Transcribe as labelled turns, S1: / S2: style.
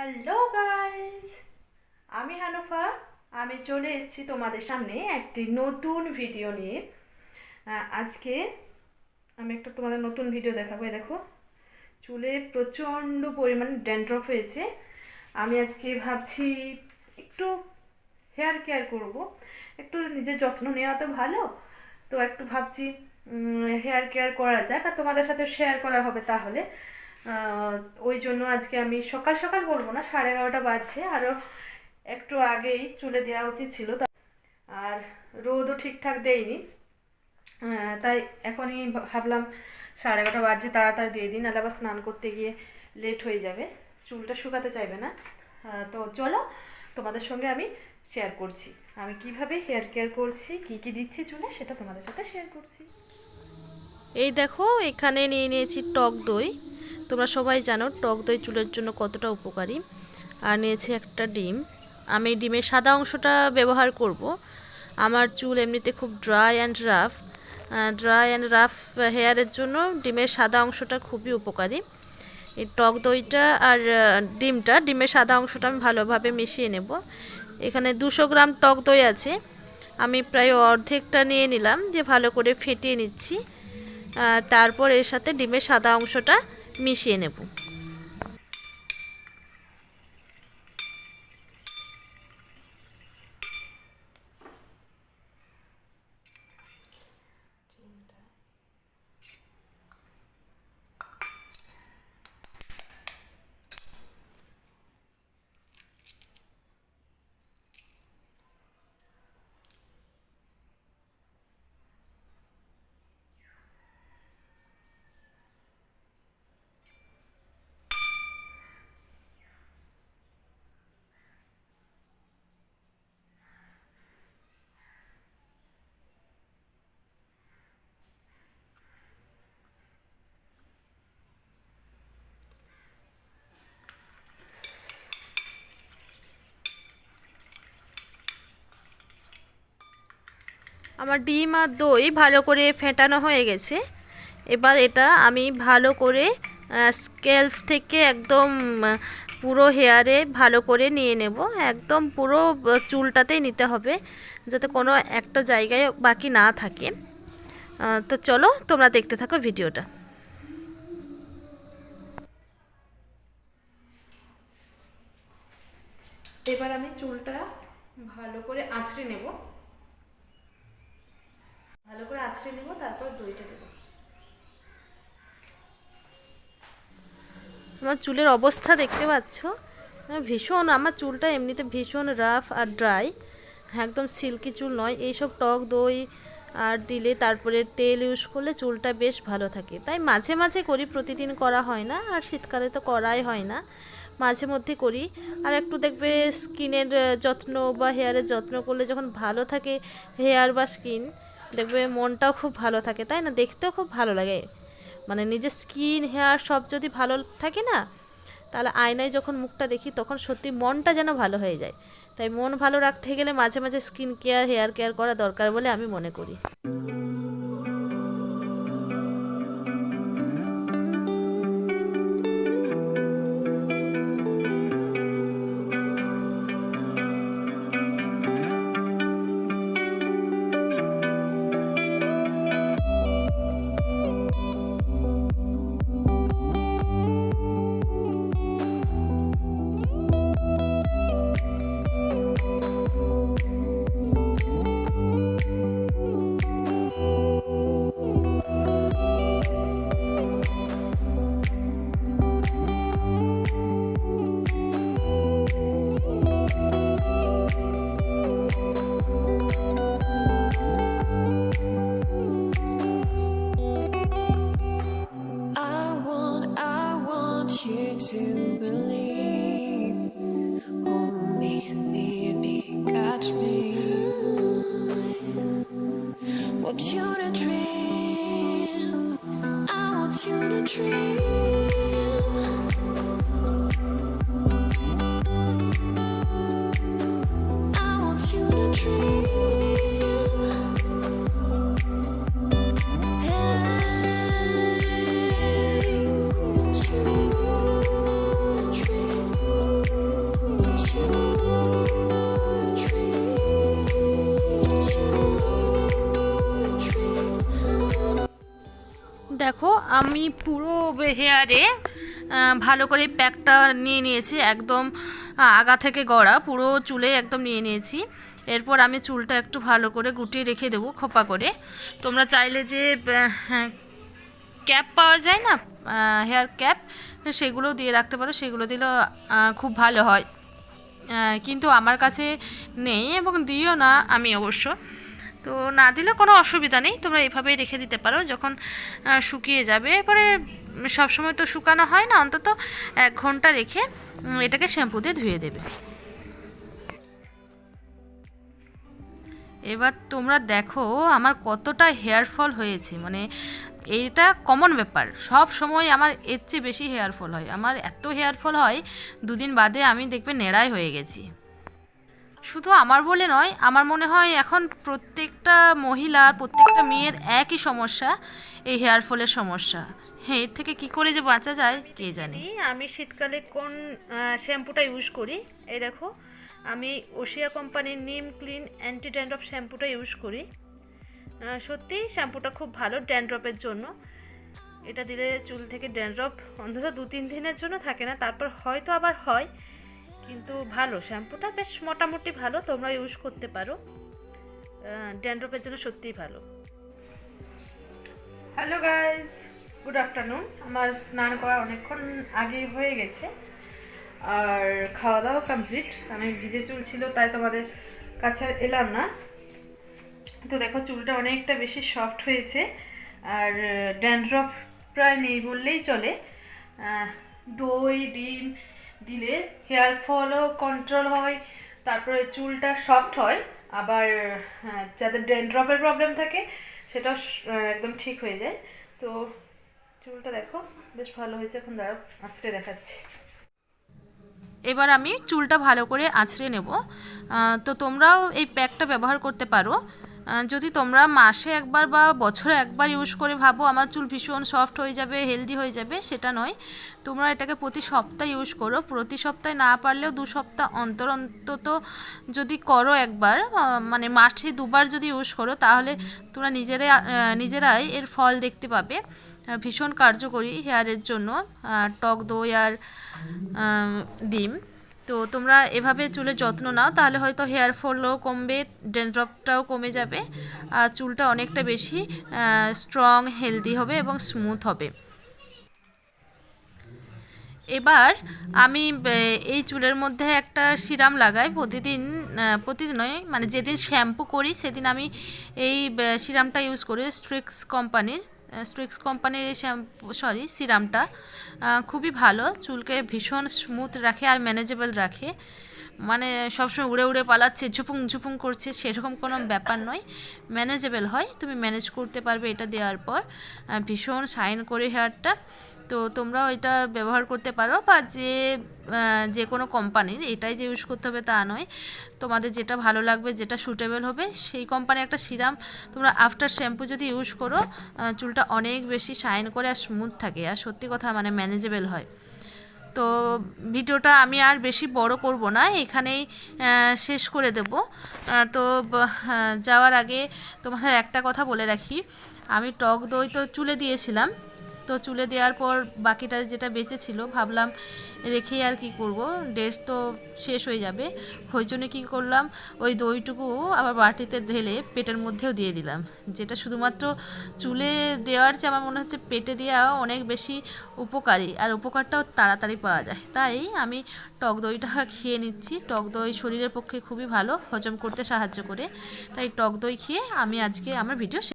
S1: Hello guys, আমি হানুফা। আমি চলে এসেছি তোমাদের সামনে একটি নতুন ভিডিও নিয়ে। আজকে আমি একটা তোমাদের নতুন ভিডিও দেখাবো দেখো। চুলে প্রচণ্ড পরিমাণে ড্যান্ড্রফ হয়েছে। আমি আজকে ভাবছি একটু হেয়ার কেয়ার করব। একটু নিজের যত্ন নেওয়া তো ভালো। তো একটু ভাবছি হেয়ার কেয়ার করা যাক আর তোমাদের সাথে শেয়ার করা হবে তাহলে। ওই জন্য আজকে আমি সকাল সকাল বলব না, সাড়ে এগারোটা বাজছে আরও একটু আগেই চুলে দেওয়া উচিত ছিল আর রোদও ঠিকঠাক দেয়নি। তাই এখনই ভাবলাম সাড়ে এগারোটা বাজছে, তাড়াতাড়ি দিয়ে দিন আবার স্নান করতে গিয়ে লেট হয়ে যাবে, চুলটা শুকাতে চাইবে না। তো চলো তোমাদের সঙ্গে আমি শেয়ার করছি। আমি কীভাবে হেয়ার কেয়ার করছি, কি কি দিচ্ছি চুলে, সেটা তোমাদের সাথে শেয়ার করছি।
S2: এই দেখো, এখানে নিয়ে নিয়েছি টক দই। তোমরা সবাই জানো টক দই চুলের জন্য কতটা উপকারী। আর নিয়েছি একটা ডিম। আমি ডিমের সাদা অংশটা ব্যবহার করব। আমার চুল এমনিতে খুব dry and rough dry and rough হেয়ারের জন্য ডিমের সাদা অংশটা খুবই উপকারী। এই টক দইটা আর ডিমটা, ডিমের সাদা অংশটা আমি ভালোভাবে মিশিয়ে নেব। এখানে দুশো গ্রাম টক দই আছে। আমি প্রায় অর্ধেকটা নিয়ে নিলাম যে ভালো করে ফেটিয়ে নিচ্ছি। তারপর এর সাথে ডিমের সাদা অংশটা মিশিয়ে নেব। আমার ডিম আর দই ভালো করে ফেটানো হয়ে গেছে। এবার এটা আমি ভালো করে স্কেলফ থেকে একদম, পুরো হেয়ারে ভালো করে নিয়ে নেব। একদম পুরো, চুলটাতেই নিতে হবে যাতে কোনো একটা জায়গায় বাকি না থাকে। তো চলো তোমরা দেখতে থাকো ভিডিওটা।
S1: এবার আমি চুলটা ভালো করে আঁচড়ে নেব। ভালো করে আঁচড়ে নেব, তারপর দইটা দেবো।
S2: আমার চুলের অবস্থা দেখতে পাচ্ছ? ভীষণ, আমার চুলটা এমনিতে ভীষণ রাফ আর ড্রাই একদম সিল্কি চুল নয়, এইসব টক দই আর দিলে তারপরে তেল ইউজ করলে চুলটা বেশ ভালো থাকে। তাই মাঝে মাঝে করি, প্রতিদিন করা হয় না, আর শীতকালে তো করাই হয় না। মাঝে মধ্যে করি। আর একটু দেখবে স্কিনের যত্ন বা হেয়ারের যত্ন করলে যখন ভালো থাকে হেয়ার বা স্কিন দেখবে মনটাও খুব ভালো থাকে, তাই না? দেখতেও খুব ভালো লাগে। মানে নিজের স্কিন হেয়ার সব যদি ভালো থাকে না, তাহলে আয়নায় যখন মুখটা দেখি তখন সত্যি মনটা যেন ভালো হয়ে যায়। তাই মন ভালো রাখতে গেলে মাঝে মাঝে স্কিন কেয়ার হেয়ার কেয়ার করা দরকার বলে আমি মনে করি।
S3: to believe. Hold me, need me, catch me. Want you to dream. I want you to dream.
S2: আমি পুরো হেয়ারে ভালো করে প্যাকটা নিয়ে নিয়েছি একদম আগা থেকে গড়া পুরো চুলে একদম নিয়ে নিয়েছি। এরপর আমি চুলটা একটু ভালো করে গুটিয়ে রেখে দেবো খোপা করে। তোমরা চাইলে যে হ্যাঁ, ক্যাপ পাওয়া যায় না হেয়ার ক্যাপ সেগুলো দিয়ে রাখতে পারো সেগুলো দিলেও খুব ভালো হয়। কিন্তু আমার কাছে নেই এবং দিও না আমি অবশ্য। তো না দিলে কোনো অসুবিধা নেই, তোমরা এভাবেই রেখে দিতে পারো যখন শুকিয়ে যাবে। এরপরে সবসময় তো শুকানো হয় না, অন্তত এক ঘণ্টা রেখে এটাকে শ্যাম্পু দিয়ে ধুয়ে দেবে। এবার তোমরা দেখো আমার কতটা হেয়ার ফল হয়েছে মানে এইটা কমন ব্যাপার। সব সময় আমার এর চেয়ে বেশি হেয়ার ফল হয়। আমার এত হেয়ার ফল হয়, দুদিন বাদে আমি দেখবে নেড়াই হয়ে গেছি। শুধু আমার বলে নয়, আমার মনে হয় এখন প্রত্যেকটা মহিলা, প্রত্যেকটা মেয়ের একই সমস্যা, এই হেয়ার ফলের সমস্যা। হ্যাঁ এর থেকে কি করে যে বাঁচা যায়, কে জানে? আমি শীতকালে কোন শ্যাম্পুটা ইউজ করি? এই দেখো, আমি ওশিয়া কোম্পানির নিম ক্লিন অ্যান্টি ড্যান্ড্রফ শ্যাম্পুটা ইউজ করি। সত্যি শ্যাম্পুটা খুব ভালো ড্যান্ড্রফের জন্য। এটা দিলে চুল থেকে ড্যান্ড্রফ অন্তত দু তিন দিনের জন্য থাকে না, তারপর হয়তো আবার হয়। কিন্তু ভালো, শ্যাম্পুটা বেশ মোটামুটি ভালো তোমরা ইউজ করতে পারো। ড্যান্ড্রফের জন্য সত্যিই ভালো।
S1: হ্যালো গাইস গুড আফটারনুন আমার স্নান করা অনেকক্ষণ আগেই হয়ে গেছে। আর খাওয়া দাওয়া কমপ্লিট আমি ভিজে চুল ছিল, তাই তোমাদের কাছে এলাম না। তো দেখো, চুলটা অনেকটা বেশি সফট হয়েছে। আর ড্যান্ড্রফ প্রায় নেই বললেই চলে। দই, ডিম দিলে হেয়ার ফলও কন্ট্রোল হয় তারপরে চুলটা সফট হয় আবার হ্যাঁ, যাদের ড্যান্ড্রফের প্রবলেম থাকে সেটাও একদম ঠিক হয়ে যায়। তো চুলটা দেখো বেশ ভালো হয়েছে এখন দাঁড়াও আঁচড়ে দেখাচ্ছি।
S2: এবার আমি চুলটা ভালো করে আঁচড়ে নেব। তো তোমরাও এই প্যাকটা ব্যবহার করতে পারো। যদি তোমরা মাসে একবার বা বছরে একবার ইউজ করে ভাবো, আমার চুল ভীষণ সফট হয়ে যাবে হেলদি হয়ে যাবে, সেটা নয়। তোমরা এটাকে প্রতি সপ্তাহে ইউজ করো। প্রতি সপ্তাহে না পারলেও দু সপ্তাহ অন্তর অন্তত যদি করো একবার মানে মাসে দুবার যদি ইউজ করো, তাহলে তোমরা নিজেরাই নিজেরাই এর ফল দেখতে পাবে। ভীষণ কার্যকরী হেয়ারের জন্য। টক দই আর ডিম। তো তোমরা এভাবে চুলের যত্ন নাও তাহলে হয়তো হেয়ার ফলও কমবে ড্যান্ড্রফটাও কমে যাবে আর চুলটা অনেকটা বেশি স্ট্রং হেলদি হবে এবং স্মুথ হবে। এবার আমি এই চুলের মধ্যে একটা সিরাম লাগাই প্রতিদিন আহ, প্রতিদিন নয় মানে যেদিন শ্যাম্পু করি সেদিন আমি এই সিরামটা ইউজ করি স্ট্রিক্স কোম্পানির স্ট্রিক্স কোম্পানির এই শ্যাম্পু সরি সিরামটা খুবই ভালো, চুলকে ভীষণ স্মুথ রাখে আর ম্যানেজেবল রাখে। মানে সবসময় উড়ে উড়ে পালাচ্ছে, ঝুপুং ঝুপুং করছে, সেরকম কোনো ব্যাপার নয়। ম্যানেজেবল হয়, তুমি ম্যানেজ করতে পারবে এটা দেওয়ার পর। ভীষণ সাইন করে হেয়ারটা তো তোমরাও এটা ব্যবহার করতে পারো বা যে যে কোনো কোম্পানির এটাই যে ইউজ করতে হবে তা নয়। তোমাদের যেটা ভালো লাগবে যেটা সুটেবল হবে সেই কোম্পানির একটা সিরাম তোমরা আফটার শ্যাম্পু যদি ইউজ করো চুলটা অনেক বেশি শাইন করে আর স্মুথ থাকে। আর সত্যি কথা মানে ম্যানেজেবল হয়। তো ভিডিওটা আমি আর বেশি বড় করব না এখানেই শেষ করে দেব। তো হ্যাঁ, যাওয়ার আগে তোমাদের একটা কথা বলে রাখি। আমি টক দই তো চুলে দিয়েছিলাম। তো চুলে দেওয়ার পর বাকিটা যেটা বেঁচে ছিল, ভাবলাম রেখে আর কি করব। ডেট তো শেষ হয়ে যাবে। ওই জন্য কী করলাম, ওই দইটুকু আবার বাটিতে ঢেলে পেটের মধ্যেও দিয়ে দিলাম। যেটা শুধুমাত্র চুলে দেওয়ার চেয়ে আমার মনে হচ্ছে পেটে দেওয়া অনেক বেশি উপকারী, আর উপকারটাও তাড়াতাড়ি পাওয়া যায়। তাই আমি টক দইটা খেয়ে নিচ্ছি। টক দই শরীরের পক্ষে খুবই ভালো, হজম করতে সাহায্য করে। তাই টক দই খেয়ে আমি আজকে আমার ভিডিও